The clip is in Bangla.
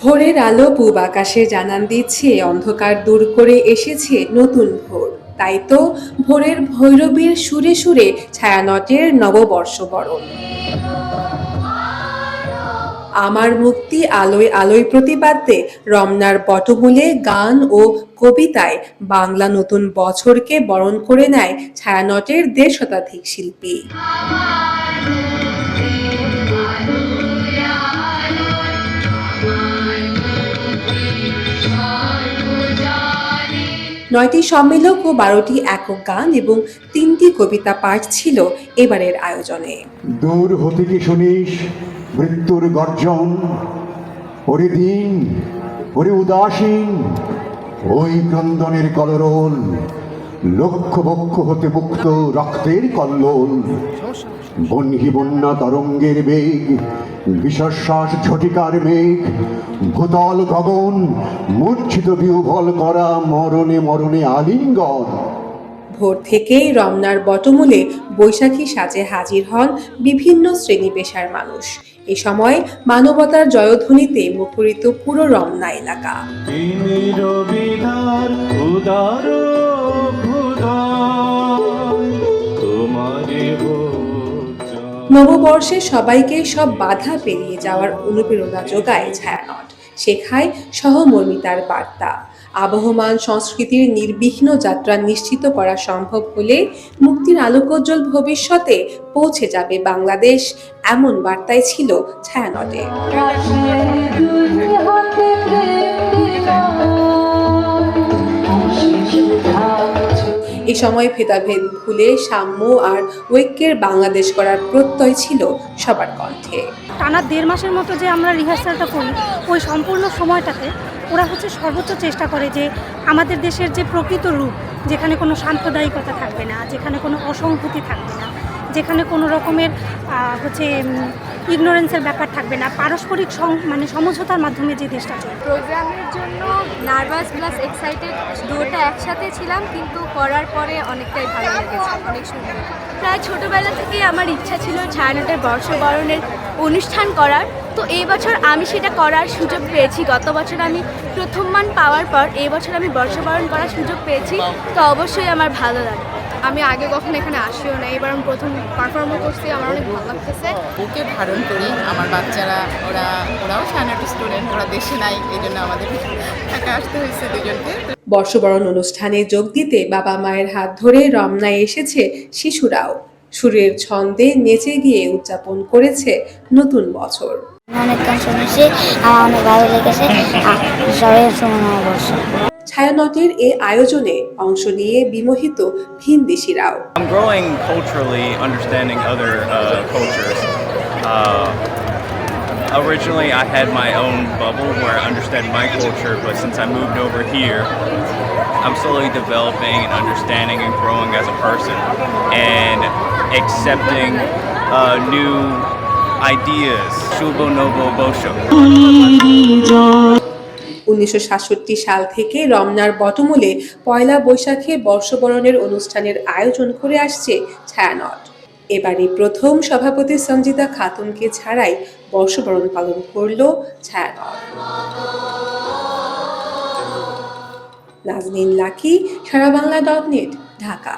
ভোরের আলো পূব আকাশে জানান দিচ্ছে, অন্ধকার দূর করে এসেছে নতুন ভোর। তাই তো ভোরের ভৈরবীর সুরে সুরে ছায়ানটের নববর্ষ বরণ আমার মুক্তি আলোয় আলোয় প্রতিপাদ্যে রমনার পটমূলে গান ও কবিতায় বাংলা নতুন বছরকে বরণ করে নেয় ছায়ানটের দেড় শতাধিক শিল্পী। নয়টি সম্মেলক ও বারোটি একক গান এবং তিনটি কবিতা পাঠ ছিল এবারের আয়োজনে। দূর হতে কি শুনিস মৃত্যুর গর্জন? ওরে দিন ওরে উদাসীন, ওই ক্রন্দনের কলরোল লক্ষ বক্ষ হতে মুক্ত রক্তের কল্লোল। বন্হি বন্যা তরঙ্গের বেগ বিশ্বশ্বাস ঝটিকার মেঘ ভূতল গগন মূর্ছিত বিহ্বল করা মরণে মরণে আলিঙ্গন। ভোর থেকেই রমনার বটমূলে বৈশাখী সাজে হাজির হন বিভিন্ন শ্রেণি পেশার মানুষ। এ সময় মানবতার জয়ধ্বনিতে মুখরিত পুরো রমনা এলাকা। নববর্ষে সবাইকে সব বাধা পেরিয়ে যাওয়ার অনুপ্রেরণা যোগায় ছায়ানট। শেখায় সহমর্মিতার বার্তা। আবহমান সংস্কৃতির নির্বিঘ্ন যাত্রা নিশ্চিত করা সম্ভব হলে মুক্তির আলোকোজ্জ্বল ভবিষ্যতে পৌঁছে যাবে বাংলাদেশ, এমন বার্তায় ছিল ছায়ানটে। এ সময় ভেদাভেদ ভুলে সাম্য আর ঐক্যের বাংলাদেশ করার প্রত্যয় ছিল সবার কণ্ঠে। টানা দেড় মাসের মতো যে আমরা রিহার্সালটা করি, ওই সম্পূর্ণ সময়টাতে ওরা হচ্ছে সর্বোচ্চ চেষ্টা করে যে আমাদের দেশের যে প্রকৃত রূপ, যেখানে কোনো সাম্প্রদায়িকতা থাকবে না, যেখানে কোনো অসংহতি থাকবে না যেখানে কোনো রকমের হচ্ছে ইগনোরেন্সের ব্যাপার থাকবে না। পারস্পরিক সং- মানে সমঝোতার মাধ্যমে যে দেশটা চলবে প্রোগ্রামের জন্য নার্ভাস প্লাস এক্সাইটেড দুটোটা একসাথে ছিলাম কিন্তু করার পরে অনেকটাই ভালো লেগেছে অনেক সুন্দর। প্রায় ছোটোবেলা থেকেই আমার ইচ্ছা ছিল ছায়ানটের বর্ষবরণের অনুষ্ঠান করার। তো এই বছর আমি সেটা করার সুযোগ পেয়েছি। গত বছর আমি প্রথম মান পাওয়ার পর এই বছর আমি বর্ষবরণ করার সুযোগ পেয়েছি। তো অবশ্যই আমার ভালো লাগে আমি আগে কখনো এখানে আসিও না এবার আমি প্রথম পারফর্মও করছি আমার অনেক ভালো লাগতেছে। বুকে ধারণ করি আমার বাচ্চারা ওরা ওরাও সায়নাটি স্টুডেন্ট ওরা দেশে নাই এই জন্য আমাদের ঢাকা আসতে হয়েছে দুজনকে। বর্ষবরণ অনুষ্ঠানে যোগ দিতে বাবা মায়ের হাত ধরে রমনায় এসেছে শিশুরাও। সুরের ছন্দে নেচে গিয়ে উদযাপন করেছে নতুন বছর। অনেক গান শুনেছি আমার অনেক ভালো লেগেছে সবাই শুনে ছায়ানটের এ আয়োজনে অংশ নিয়ে বিমোহিত ভিনদেশিরাও I'm growing culturally, understanding other uh, cultures. Uh, originally, I had my own bubble where I understand my culture, but since I moved over here, I'm slowly developing and understanding and growing as a person and accepting uh, new ideas. Shubo Nobo Bosho. উনিশশো সাতষট্টি সাল থেকে রমনার বটমূলে পয়লা বৈশাখে বর্ষবরণের অনুষ্ঠানের আয়োজন করে আসছে ছায়ানট। এবারই প্রথম সভাপতি সঞ্জিতা খাতুনকে ছাড়াই বর্ষবরণ পালন করল Chhayanaut. Nazneen Lucky, Sara Bangla dot net, Dhaka.